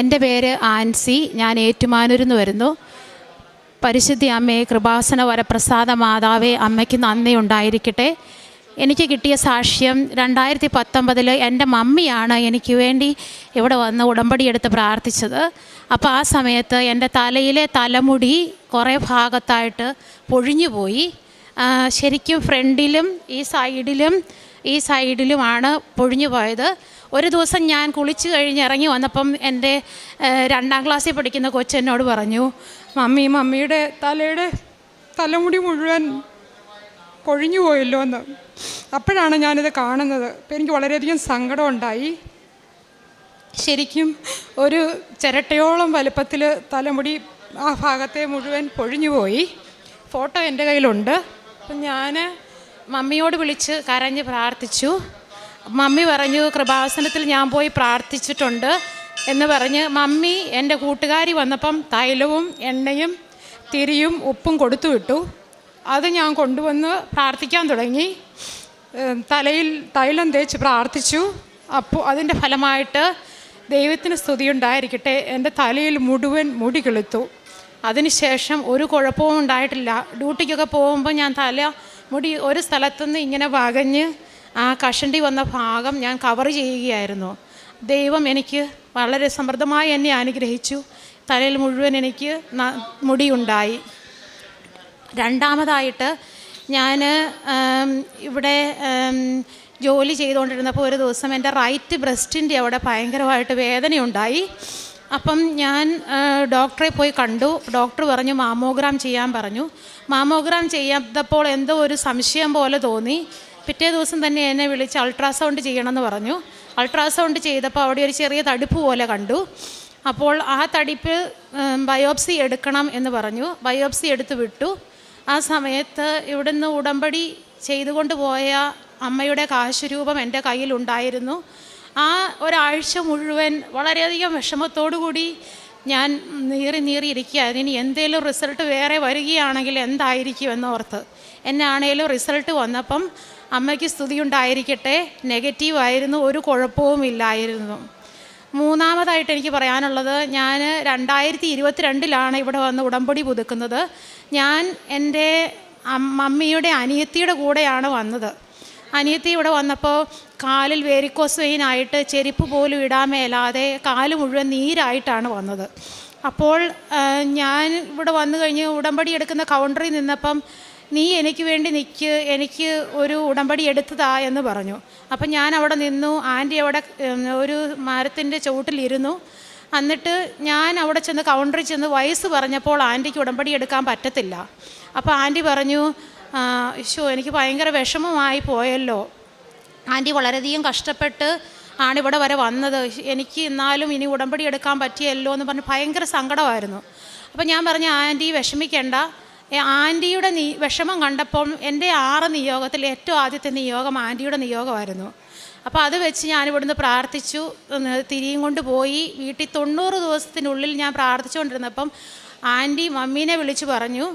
എന്റെ പേര് ആൻസി. ഞാൻ ഏറ്റുമാനൂരിൽ നിന്ന് വരുന്നു. പരിശുദ്ധി അമ്മയെ കൃപാസന വരപ്രസാദ മാതാവേ അമ്മയ്ക്ക് നന്ദി ഉണ്ടായിരിക്കട്ടെ. എനിക്ക് കിട്ടിയ സാക്ഷ്യം രണ്ടായിരത്തി പത്തൊമ്പതിൽ എന്റെ മമ്മിയാണ് എനിക്ക് വേണ്ടി ഇവിടെ വന്ന് ഉടമ്പടി എടുത്ത് പ്രാർത്ഥിച്ചത്. അപ്പോൾ ആ സമയത്ത് എന്റെ തലയിലെ തലമുടി കുറേ ഭാഗത്തായിട്ട് പൊഴിഞ്ഞു പോയി ശരിക്കും ഫ്രണ്ടിലും ഈ സൈഡിലും ഈ സൈഡിലുമാണ് പൊഴിഞ്ഞു പോയത് ഒരു ദിവസം ഞാൻ കുളിച്ച് കഴിഞ്ഞ് ഇറങ്ങി വന്നപ്പം എന്റെ രണ്ടാം ക്ലാസ്സിൽ പഠിക്കുന്ന കൊച്ചെന്നോട് പറഞ്ഞു മമ്മി മമ്മിയുടെ തലയുടെ തലമുടി മുഴുവൻ കൊഴിഞ്ഞു പോയല്ലോ എന്ന്. അപ്പോഴാണ് ഞാനിത് കാണുന്നത്. അപ്പം എനിക്ക് വളരെയധികം സങ്കടമുണ്ടായി ശരിക്കും ഒരു ചിരട്ടയോളം വലുപ്പത്തിൽ തലമുടി ആ ഭാഗത്തെ മുഴുവൻ പൊഴിഞ്ഞു പോയി. ഫോട്ടോ എന്റെ കയ്യിലുണ്ട്. അപ്പം ഞാൻ മമ്മിയോട് വിളിച്ച് കരഞ്ഞ് പ്രാർത്ഥിച്ചു. മമ്മി പറഞ്ഞു കൃപാസനത്തിൽ ഞാൻ പോയി പ്രാർത്ഥിച്ചിട്ടുണ്ട് എന്ന് പറഞ്ഞ് മമ്മി എന്റെ കൂട്ടുകാരി വന്നപ്പം തൈലവും എണ്ണയും തിരിയും ഉപ്പും കൊടുത്തു വിട്ടു. അത് ഞാൻ കൊണ്ടുവന്ന് പ്രാർത്ഥിക്കാൻ തുടങ്ങി. തലയിൽ തൈലം തേച്ച് പ്രാർത്ഥിച്ചു. അപ്പോൾ അതിന്റെ ഫലമായിട്ട് ദൈവത്തിന് സ്തുതി ഉണ്ടായിരിക്കട്ടെ എന്റെ തലയിൽ മുഴുവൻ മുടി കിളുത്തു. അതിനുശേഷം ഒരു കുഴപ്പവും ഉണ്ടായിട്ടില്ല. ഡ്യൂട്ടിക്കൊക്കെ പോകുമ്പോൾ ഞാൻ തല മുടി ഒരു സ്ഥലത്തുനിന്ന് ഇങ്ങനെ വകഞ്ഞ് ആ കഷണ്ടി വന്ന ഭാഗം ഞാൻ കവർ ചെയ്യുകയായിരുന്നു. ദൈവം എനിക്ക് വളരെ സമൃദ്ധമായി എന്നെ അനുഗ്രഹിച്ചു. തലയിൽ മുഴുവൻ എനിക്ക് മുടിയുണ്ടായി. രണ്ടാമതായിട്ട് ഞാൻ ഇവിടെ ജോലി ചെയ്തുകൊണ്ടിരുന്നപ്പോൾ ഒരു ദിവസം എന്റെ റൈറ്റ് ബ്രസ്റ്റിന്റെ അവിടെ ഭയങ്കരമായിട്ട് വേദനയുണ്ടായി. അപ്പം ഞാൻ ഡോക്ടറെ പോയി കണ്ടു. ഡോക്ടർ പറഞ്ഞു മാമോഗ്രാം ചെയ്യാൻ പറഞ്ഞു. മാമോഗ്രാം ചെയ്യാത്തപ്പോൾ എന്തോ ഒരു സംശയം പോലെ തോന്നി. പിറ്റേ ദിവസം തന്നെ എന്നെ വിളിച്ച് അൾട്രാസൗണ്ട് ചെയ്യണമെന്ന് പറഞ്ഞു. അൾട്രാസൗണ്ട് ചെയ്തപ്പോൾ അവിടെ ഒരു ചെറിയ തടുപ്പ് പോലെ കണ്ടു. അപ്പോൾ ആ തടിപ്പ് ബയോപ്സി എടുക്കണം എന്ന് പറഞ്ഞു. ബയോപ്സി എടുത്ത് വിട്ടു. ആ സമയത്ത് ഇവിടുന്ന് ഉടമ്പടി ചെയ്തുകൊണ്ട് പോയ അമ്മയുടെ കാശുരൂപം എന്റെ കയ്യിലുണ്ടായിരുന്നു ആ ഒരാഴ്ച മുഴുവൻ വളരെയധികം വിഷമത്തോടു കൂടി ഞാൻ നീറി നീറി ഇരിക്കുകയായിരുന്നു. ഇനി എന്തെങ്കിലും റിസൾട്ട് വേറെ വരികയാണെങ്കിൽ എന്തായിരിക്കും എന്നാണേലും റിസൾട്ട് വന്നപ്പം അമ്മയ്ക്ക് സ്തുതി ഉണ്ടായിരിക്കട്ടെ നെഗറ്റീവായിരുന്നു ഒരു കുഴപ്പവും ഇല്ലായിരുന്നു. മൂന്നാമതായിട്ട് എനിക്ക് പറയാനുള്ളത് ഞാൻ രണ്ടായിരത്തി ഇരുപത്തിരണ്ടിലാണ് ഇവിടെ വന്ന് ഉടമ്പടി പുതുക്കുന്നത്. ഞാൻ എന്റെ മമ്മിയുടെ അനിയത്തിയുടെ കൂടെയാണ് വന്നത്. അനിയത്തി ഇവിടെ വന്നപ്പോൾ കാലിൽ വേരിക്കോസ് വെയിനായിട്ട് ചെരുപ്പ് പോലും ഇടാൻ മേലാതെ കാൽ മുഴുവൻ നീരായിട്ടാണ് വന്നത്. അപ്പോൾ ഞാൻ ഇവിടെ വന്നു കഴിഞ്ഞ് ഉടമ്പടി എടുക്കുന്ന കൗണ്ടറിൽ നിന്നപ്പം നീ എനിക്ക് വേണ്ടി നിൽക്ക് എനിക്ക് ഒരു ഉടമ്പടി എടുത്തതാ എന്ന് പറഞ്ഞു. അപ്പം ഞാൻ അവിടെ നിന്നു. ആന്റി അവിടെ ഒരു മരത്തിന്റെ ചുവട്ടിലിരുന്നു. എന്നിട്ട് ഞാൻ അവിടെ ചെന്ന് കൗണ്ടറിൽ ചെന്ന് വയസ്സ് പറഞ്ഞപ്പോൾ ആന്റിക്ക് ഉടമ്പടി എടുക്കാൻ പറ്റത്തില്ല. അപ്പോൾ ആന്റി പറഞ്ഞു ഷോ എനിക്ക് ഭയങ്കര വിഷമമായി പോയല്ലോ. ആന്റി വളരെയധികം കഷ്ടപ്പെട്ട് ആണ് ഇവിടെ വരെ വന്നത്. എനിക്ക് എന്നാലും ഇനി ഉടമ്പടി എടുക്കാൻ പറ്റിയല്ലോ എന്ന് പറഞ്ഞ് ഭയങ്കര സങ്കടമായിരുന്നു. അപ്പോൾ ഞാൻ പറഞ്ഞു ആന്റി വിഷമിക്കേണ്ട. ആന്റിയുടെ നീ വിഷമം കണ്ടപ്പോൾ എന്റെ ആറ് നിയോഗത്തിൽ ഏറ്റവും ആദ്യത്തെ നിയോഗം ആന്റിയുടെ നിയോഗമായിരുന്നു. അപ്പോൾ അത് വെച്ച് ഞാൻ ഇവിടുന്ന് പ്രാർത്ഥിച്ചു. തിരിയും കൊണ്ട് പോയി. വീട്ടിൽ തൊണ്ണൂറ് ദിവസത്തിനുള്ളിൽ ഞാൻ പ്രാർത്ഥിച്ചുകൊണ്ടിരുന്നപ്പം ആന്റി മമ്മീനെ വിളിച്ചു പറഞ്ഞു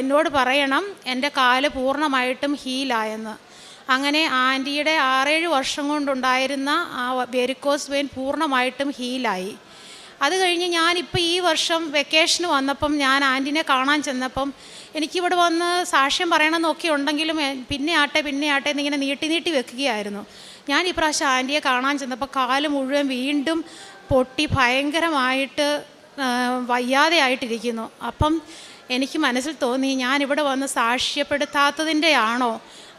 എന്നോട് പറയണം എന്റെ കാൽ പൂർണമായിട്ടും ഹീലായെന്ന്. അങ്ങനെ ആന്റിയുടെ ആറേഴ് വർഷം കൊണ്ടുണ്ടായിരുന്ന ആ വെരിക്കോസ് വെയിൻ പൂർണമായിട്ടും ഹീലായി. അത് കഴിഞ്ഞ് ഞാനിപ്പോൾ ഈ വർഷം വെക്കേഷന് വന്നപ്പം ഞാൻ ആന്റിനെ കാണാൻ ചെന്നപ്പം എനിക്കിവിടെ വന്ന് സാക്ഷ്യം പറയണമെന്നൊക്കെ ഉണ്ടെങ്കിലും പിന്നെ ആട്ടെ പിന്നെ ആട്ടെ എന്നിങ്ങനെ നീട്ടി നീട്ടി വെക്കുകയായിരുന്നു. ഞാൻ ഇപ്രാവശ്യം ആന്റിയെ കാണാൻ ചെന്നപ്പോൾ കാൽ മുഴുവൻ വീണ്ടും പൊട്ടി ഭയങ്കരമായിട്ട് വയ്യാതെ ആയിട്ടിരിക്കുന്നു അപ്പം എനിക്ക് മനസ്സിൽ തോന്നി ഞാൻ ഇവിടെ വന്ന് സാക്ഷ്യപ്പെടുത്താത്തതിന്റെ ആണോ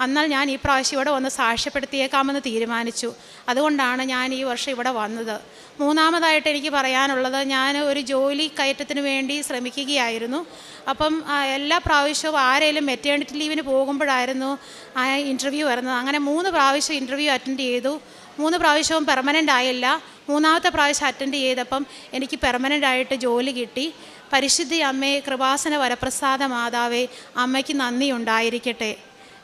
എന്നാൽ ഞാൻ ഈ പ്രാവശ്യം ഇവിടെ വന്ന് സാക്ഷ്യപ്പെടുത്തിയേക്കാമെന്ന് തീരുമാനിച്ചു. അതുകൊണ്ടാണ് ഞാൻ ഈ വർഷം ഇവിടെ വന്നത്. മൂന്നാമതായിട്ട് എനിക്ക് പറയാനുള്ളത് ഞാൻ ഒരു ജോലി കയറ്റത്തിന് വേണ്ടി ശ്രമിക്കുകയായിരുന്നു. അപ്പം എല്ലാ പ്രാവശ്യവും ആരെങ്കിലും മെറ്റേണിറ്റി ലീവിന് പോകുമ്പോഴായിരുന്നു ആ ഇന്റർവ്യൂ വരുന്നത്. അങ്ങനെ മൂന്ന് പ്രാവശ്യം ഇന്റർവ്യൂ അറ്റൻഡ് ചെയ്തു. മൂന്ന് പ്രാവശ്യവും പെർമനന്റ് ആയില്ല. മൂന്നാമത്തെ പ്രാവശ്യം അറ്റൻഡ് ചെയ്തപ്പം എനിക്ക് പെർമനന്റ് ആയിട്ട് ജോലി കിട്ടി. പരിശുദ്ധി അമ്മേ കൃപാസന വരപ്രസാദ മാതാവേ അമ്മയ്ക്ക് നന്ദി ഉണ്ടായിരിക്കട്ടെ.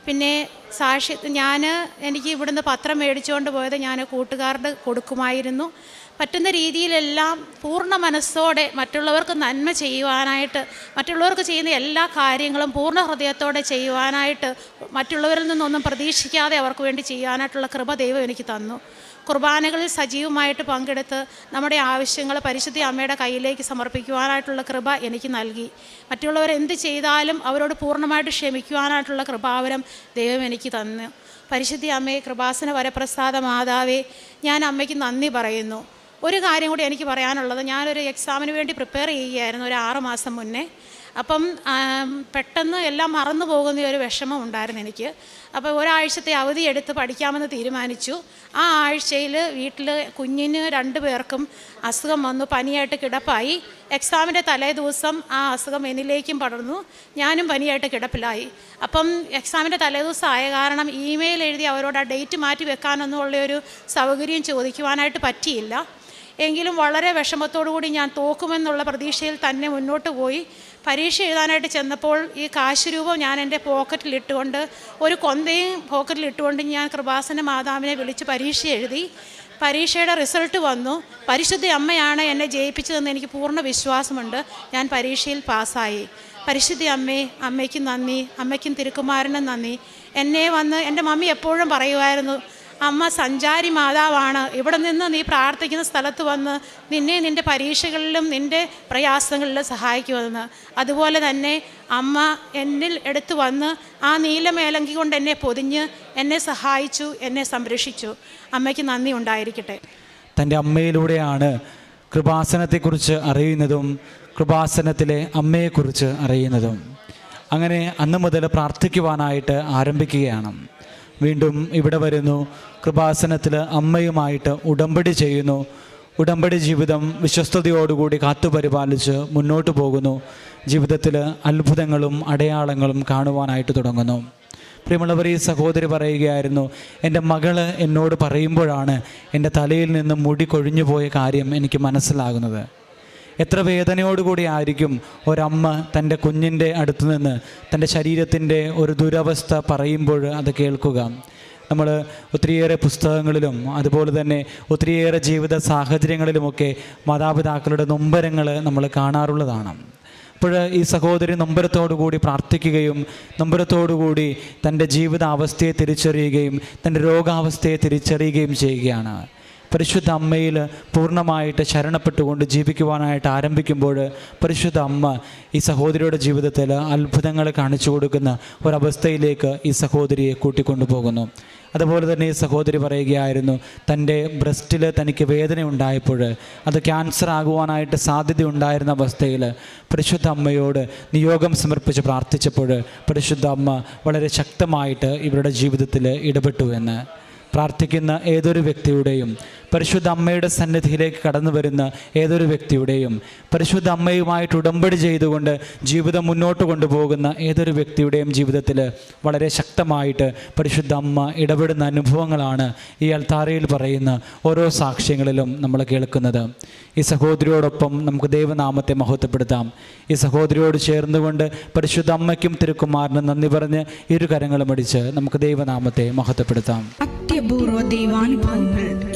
പിന്നെ സാക്ഷി ഞാൻ എനിക്ക് ഇവിടുന്ന് പത്രം മേടിച്ചുകൊണ്ട് പോയത് ഞാൻ കൂട്ടുകാരുടെ കൊടുക്കുമായിരുന്നു. പറ്റുന്ന രീതിയിലെല്ലാം പൂർണ മനസ്സോടെ മറ്റുള്ളവർക്ക് നന്മ ചെയ്യുവാനായിട്ട് മറ്റുള്ളവർക്ക് ചെയ്യുന്ന എല്ലാ കാര്യങ്ങളും പൂർണ ഹൃദയത്തോടെ ചെയ്യുവാനായിട്ട് മറ്റുള്ളവരിൽ നിന്നൊന്നും പ്രതീക്ഷിക്കാതെ അവർക്ക് വേണ്ടി ചെയ്യാനായിട്ടുള്ള കൃപ ദൈവം എനിക്ക് തന്നു. കുർബാനകളിൽ സജീവമായിട്ട് പങ്കെടുത്ത് നമ്മുടെ ആവശ്യങ്ങൾ പരിശുദ്ധി അമ്മയുടെ കയ്യിലേക്ക് സമർപ്പിക്കുവാനായിട്ടുള്ള കൃപ എനിക്ക് നൽകി. മറ്റുള്ളവർ എന്ത് ചെയ്താലും അവരോട് പൂർണമായിട്ട് ക്ഷമിക്കുവാനായിട്ടുള്ള കൃപാവരം ദൈവം എനിക്ക് തന്നു. പരിശുദ്ധി അമ്മയെ കൃപാസന വരപ്രസാദ മാതാവേ ഞാൻ അമ്മയ്ക്ക് നന്ദി പറയുന്നു. ഒരു കാര്യം കൂടി എനിക്ക് പറയാനുള്ളത്. ഞാനൊരു എക്സാമിന് വേണ്ടി പ്രിപ്പയർ ചെയ്യുകയായിരുന്നു ഒരു ആറ് മാസം മുന്നേ. അപ്പം പെട്ടെന്ന് എല്ലാം മറന്നു പോകുന്ന ഒരു വിഷമം ഉണ്ടായിരുന്നു എനിക്ക്. അപ്പോൾ ഒരാഴ്ചത്തെ അവധി എടുത്ത് പഠിക്കാമെന്ന് തീരുമാനിച്ചു. ആ ആഴ്ചയിൽ വീട്ടിൽ കുഞ്ഞിന് രണ്ടു പേർക്കും അസുഖം വന്നു പനിയായിട്ട് കിടപ്പായി. എക്സാമിന്റെ തലേ ദിവസം ആ അസുഖം എന്നിലേക്കും പടർന്നു. ഞാനും പനിയായിട്ട് കിടപ്പിലായി. അപ്പം എക്സാമിന്റെ തലേ ദിവസം ആയ കാരണം ഇമെയിൽ എഴുതി അവരോട് ആ ഡേറ്റ് മാറ്റി വെക്കാനൊന്നും ഉള്ള ഒരു സൗകര്യം ചോദിക്കുവാനായിട്ട് പറ്റിയില്ല. എങ്കിലും വളരെ കൂടി ഞാൻ തോക്കുമെന്നുള്ള പ്രതീക്ഷയിൽ തന്നെ മുന്നോട്ട് പോയി. പരീക്ഷ എഴുതാനായിട്ട് ചെന്നപ്പോൾ ഈ കാശ് രൂപം ഞാൻ എന്റെ പോക്കറ്റിൽ ഇട്ടുകൊണ്ട് ഒരു കൊന്തയും പോക്കറ്റിലിട്ടുകൊണ്ട് ഞാൻ കൃപാസന മാതാവിനെ വിളിച്ച് പരീക്ഷ എഴുതി. പരീക്ഷയുടെ റിസൾട്ട് വന്നു. പരിശുദ്ധ അമ്മയാണ് എന്നെ ജയിപ്പിച്ചതെന്ന് എനിക്ക് പൂർണ വിശ്വാസമുണ്ട്. ഞാൻ പരീക്ഷയിൽ പാസ്സായി. പരിശുദ്ധ അമ്മേ അമ്മയ്ക്കും നന്ദി. അമ്മയ്ക്കും തിരുക്കുമാരനും നന്ദി. എന്നെ വന്ന് എന്റെ മമ്മി എപ്പോഴും പറയുമായിരുന്നു അമ്മ സഞ്ചാരി മാതാവാണ്. ഇവിടെ നിന്ന് നീ പ്രാർത്ഥിക്കുന്ന സ്ഥലത്ത് വന്ന് നിന്നെ നിന്റെ പരീക്ഷകളിലും നിന്റെ പ്രയാസങ്ങളിലും സഹായിക്കുമെന്ന്. അതുപോലെ തന്നെ അമ്മ എന്നിൽ എടുത്തു വന്ന് ആ നീലമേലങ്കി കൊണ്ട് എന്നെ പൊതിഞ്ഞ് എന്നെ സഹായിച്ചു എന്നെ സംരക്ഷിച്ചു. അമ്മയ്ക്ക് നന്ദി ഉണ്ടായിരിക്കട്ടെ. തന്റെ അമ്മയിലൂടെയാണ് കൃപാസനത്തെക്കുറിച്ച് അറിയുന്നതും കൃപാസനത്തിലെ അമ്മയെക്കുറിച്ച് അറിയുന്നതും. അങ്ങനെ അന്ന് മുതൽ പ്രാർത്ഥിക്കുവാനായിട്ട് ആരംഭിക്കുകയാണ്. വീണ്ടും ഇവിടെ വരുന്നു. കൃപാസനത്തിൽ അമ്മയുമായിട്ട് ഉടമ്പടി ചെയ്യുന്നു. ഉടമ്പടി ജീവിതം വിശ്വസ്തയോടുകൂടി കാത്തുപരിപാലിച്ച് മുന്നോട്ട് പോകുന്നു. ജീവിതത്തിൽ അത്ഭുതങ്ങളും അടയാളങ്ങളും കാണുവാനായിട്ട് തുടങ്ങുന്നു. പ്രിയമുള്ളവർ ഈ സഹോദരി പറയുകയായിരുന്നു എന്റെ മകൾ എന്നോട് പറയുമ്പോഴാണ് എന്റെ തലയിൽ നിന്ന് മുടി കൊഴിഞ്ഞു പോയ കാര്യം എനിക്ക് മനസ്സിലാകുന്നത്. എത്ര വേദനയോടുകൂടി ആയിരിക്കും ഒരമ്മ തന്റെ കുഞ്ഞിന്റെ അടുത്ത് നിന്ന് തന്റെ ശരീരത്തിന്റെ ഒരു ദുരവസ്ഥ പറയുമ്പോൾ അത് കേൾക്കുക. നമ്മൾ ഒത്തിരിയേറെ പുസ്തകങ്ങളിലും അതുപോലെ തന്നെ ഒത്തിരിയേറെ ജീവിത സാഹചര്യങ്ങളിലുമൊക്കെ മാതാപിതാക്കളുടെ നൊമ്പരങ്ങൾ നമ്മൾ കാണാറുള്ളതാണ്. അപ്പോൾ ഈ സഹോദരി നൊമ്പരത്തോടുകൂടി പ്രാർത്ഥിക്കുകയും നൊമ്പരത്തോടുകൂടി തന്റെ ജീവിതാവസ്ഥയെ തിരിച്ചറിയുകയും തന്റെ രോഗാവസ്ഥയെ തിരിച്ചറിയുകയും ചെയ്യുകയാണ്. പരിശുദ്ധ അമ്മയിൽ പൂർണമായിട്ട് ശരണപ്പെട്ടുകൊണ്ട് ജീവിക്കുവാനായിട്ട് ആരംഭിക്കുമ്പോൾ പരിശുദ്ധ അമ്മ ഈ സഹോദരിയുടെ ജീവിതത്തിൽ അത്ഭുതങ്ങൾ കാണിച്ചു കൊടുക്കുന്ന ഒരവസ്ഥയിലേക്ക് ഈ സഹോദരിയെ കൂട്ടിക്കൊണ്ടുപോകുന്നു. അതുപോലെ തന്നെ ഈ സഹോദരി പറയുകയായിരുന്നു തന്റെ ബ്രസ്റ്റിൽ തനിക്ക് വേദന ഉണ്ടായപ്പോൾ അത് ക്യാൻസർ ആകുവാനായിട്ട് സാധ്യത ഉണ്ടായിരുന്ന അവസ്ഥയിൽ പരിശുദ്ധ അമ്മയോട് നിയോഗം സമർപ്പിച്ച് പ്രാർത്ഥിച്ചപ്പോൾ പരിശുദ്ധ അമ്മ വളരെ ശക്തമായിട്ട് ഇവരുടെ ജീവിതത്തിൽ ഇടപെട്ടു എന്ന്. പ്രാർത്ഥിക്കുന്ന ഏതൊരു വ്യക്തിയുടെയും പരിശുദ്ധ അമ്മയുടെ സന്നിധിയിലേക്ക് കടന്നു വരുന്ന ഏതൊരു വ്യക്തിയുടെയും പരിശുദ്ധ അമ്മയുമായിട്ട് ഉടമ്പടി ചെയ്തുകൊണ്ട് ജീവിതം മുന്നോട്ട് കൊണ്ടുപോകുന്ന ഏതൊരു വ്യക്തിയുടെയും ജീവിതത്തിൽ വളരെ ശക്തമായിട്ട് പരിശുദ്ധ അമ്മ ഇടപെടുന്ന അനുഭവങ്ങളാണ് ഈ അൽത്താരയിൽ പറയുന്ന ഓരോ സാക്ഷ്യങ്ങളിലും നമ്മൾ കേൾക്കുന്നത്. ഈ സഹോദരിയോടൊപ്പം നമുക്ക് ദൈവനാമത്തെ മഹത്വപ്പെടുത്താം. ഈ സഹോദരിയോട് ചേർന്നുകൊണ്ട് പരിശുദ്ധ അമ്മയ്ക്കും തിരുക്കുമാറിനും നന്ദി പറഞ്ഞ് ഇരു കരങ്ങളും അടിച്ച് നമുക്ക് ദൈവനാമത്തെ മഹത്വപ്പെടുത്താം. അത്യപൂർവ ദൈവാനുഭവങ്ങൾ.